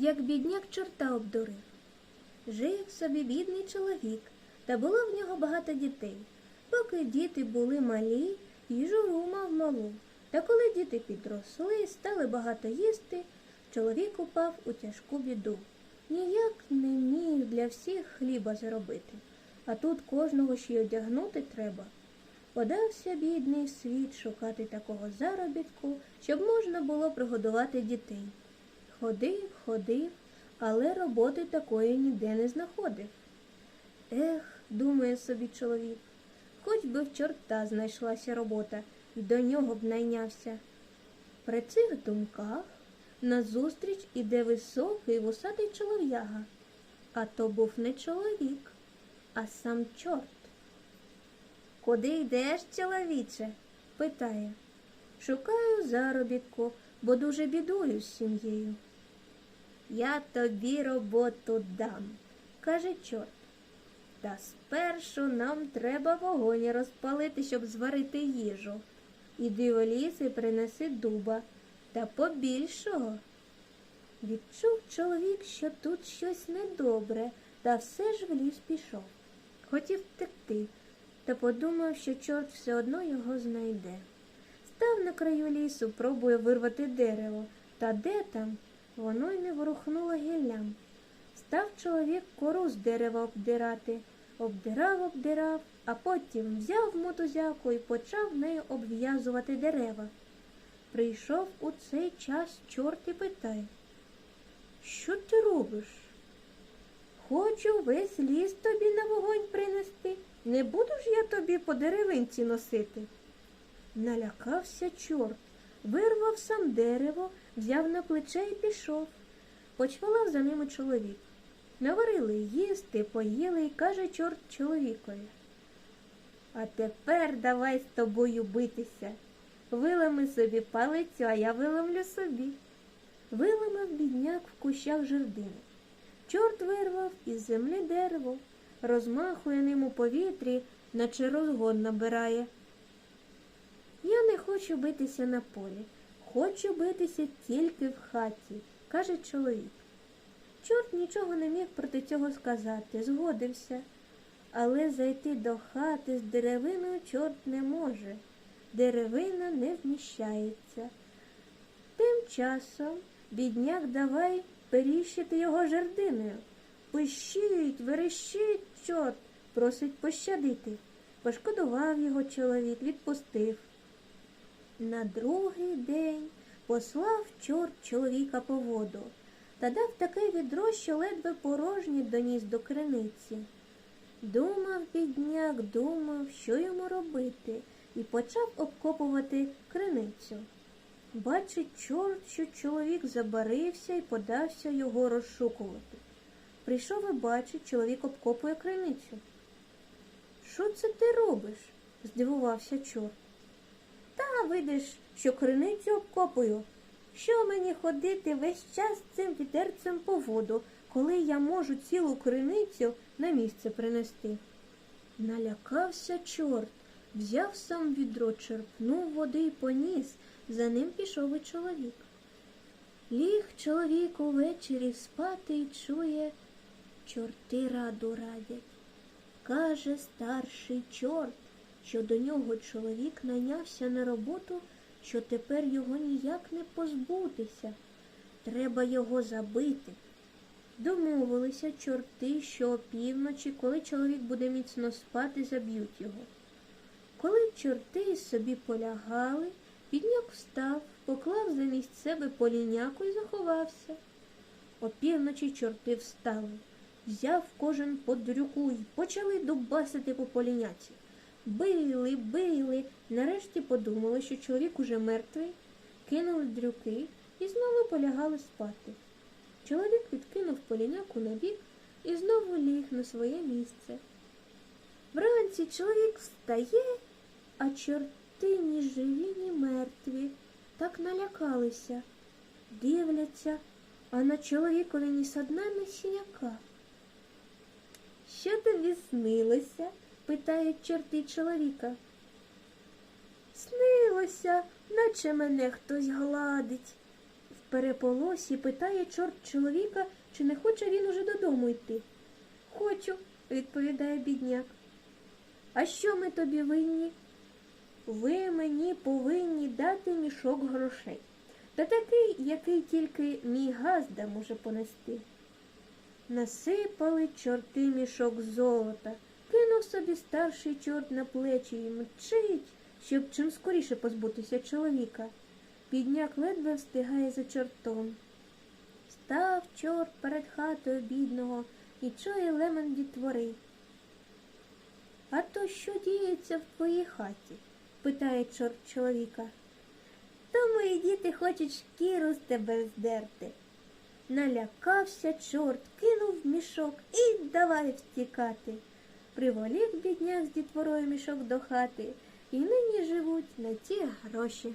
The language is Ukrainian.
як бідняк чорта обдурив. Жив собі бідний чоловік, та було в нього багато дітей. Поки діти були малі, їжу мав малу. Та коли діти підросли, стали багато їсти, чоловік упав у тяжку біду. Ніяк не міг для всіх хліба заробити, а тут кожного ще й одягнути треба. Подався бідний світ шукати такого заробітку, щоб можна було прогодувати дітей. Ходив, ходив, але роботи такої ніде не знаходив. Ех, думає собі чоловік, хоч би в чорта знайшлася робота, і до нього б найнявся. При цих думках назустріч іде високий вусатий чолов'яга, а то був не чоловік, а сам чорт. Куди йдеш, чоловіче? питає. Шукаю заробітку, бо дуже бідую з сім'єю. Я тобі роботу дам, каже чорт. Та спершу нам треба вогонь розпалити, щоб зварити їжу. Іди в ліс і принеси дуба та побільшого. Відчув чоловік, що тут щось недобре, та все ж в ліс пішов. Хотів втекти, та подумав, що чорт все одно його знайде. Став на краю лісу, пробує вирвати дерево, та де там? Воно й не ворухнуло гіллям. Став чоловік кору з дерева обдирати, обдирав, обдирав, а потім взяв мотузяку і почав нею обв'язувати дерева. Прийшов у цей час чорт і питає, що ти робиш? Хочу весь ліс тобі на вогонь принести. Не буду ж я тобі по деревинці носити. Налякався чорт, вирвав сам дерево, взяв на плече і пішов. Почвалав за ними чоловік. Наварили їсти, поїли і каже чорт чоловікові. А тепер давай з тобою битися. Вилами собі палицю, а я виломлю собі. Виламав бідняк в кущах жердини. Чорт вирвав із землі дерево, розмахує ним у повітрі, наче розгон набирає. Я не хочу битися на полі, хочу битися тільки в хаті, каже чоловік. Чорт нічого не міг проти цього сказати, згодився. Але зайти до хати з деревиною чорт не може. Деревина не вміщається. Тим часом бідняк давай періщити його жердиною. Пищить, верещить чорт, просить пощадити. Пошкодував його чоловік, відпустив. На другий день послав чорт чоловіка по воду та дав таке відро, що ледве порожній доніс до криниці. Думав бідняк, думав, що йому робити, і почав обкопувати криницю. Бачить чорт, що чоловік забарився і подався його розшукувати. Прийшов і бачить, чоловік обкопує криницю. Що це ти робиш? здивувався чорт. Видиш, що криницю обкопую. Що мені ходити весь час цим вітерцем по воду, коли я можу цілу криницю на місце принести? Налякався чорт, взяв сам відро, черпнув води і поніс, за ним пішов і чоловік. Ліг чоловік увечері спати й чує, чорти раду радять. Каже старший чорт, що до нього чоловік найнявся на роботу, що тепер його ніяк не позбутися. Треба його забити. Домовилися чорти, що опівночі, коли чоловік буде міцно спати, заб'ють його. Коли чорти собі полягали, підняк встав, поклав замість себе поліняку і заховався. Опівночі чорти встали, взяв кожен по дрюку й почали дубасити по поліняці. Били, били, нарешті подумали, що чоловік уже мертвий, кинули дрюки і знову полягали спати. Чоловік відкинув поліняку на бік і знову ліг на своє місце. Вранці чоловік встає, а чорти ні живі, ні мертві. Так налякалися. Дивляться, а на чоловікові ні садна, ні сіняка. Що тобі снилося? Питають чорти чоловіка. Снилося, наче мене хтось гладить. В переполосі питає чорт чоловіка, чи не хоче він уже додому йти. Хочу, відповідає бідняк. А що ми тобі винні? Ви мені повинні дати мішок грошей. Та такий, який тільки мій газда може понести. Насипали чорти мішок золота, кинув собі старший чорт на плечі і мчить, щоб чим скоріше позбутися чоловіка. Бідняк ледве встигає за чортом. Став чорт перед хатою бідного і чує лемон дітвори. А то що діється в твоїй хаті? питає чорт чоловіка. То мої діти хочуть шкіру з тебе здерти. Налякався чорт, кинув мішок і давай втікати. Приволік бідняк з дітворою мішок до хати, і нині живуть на ті гроші.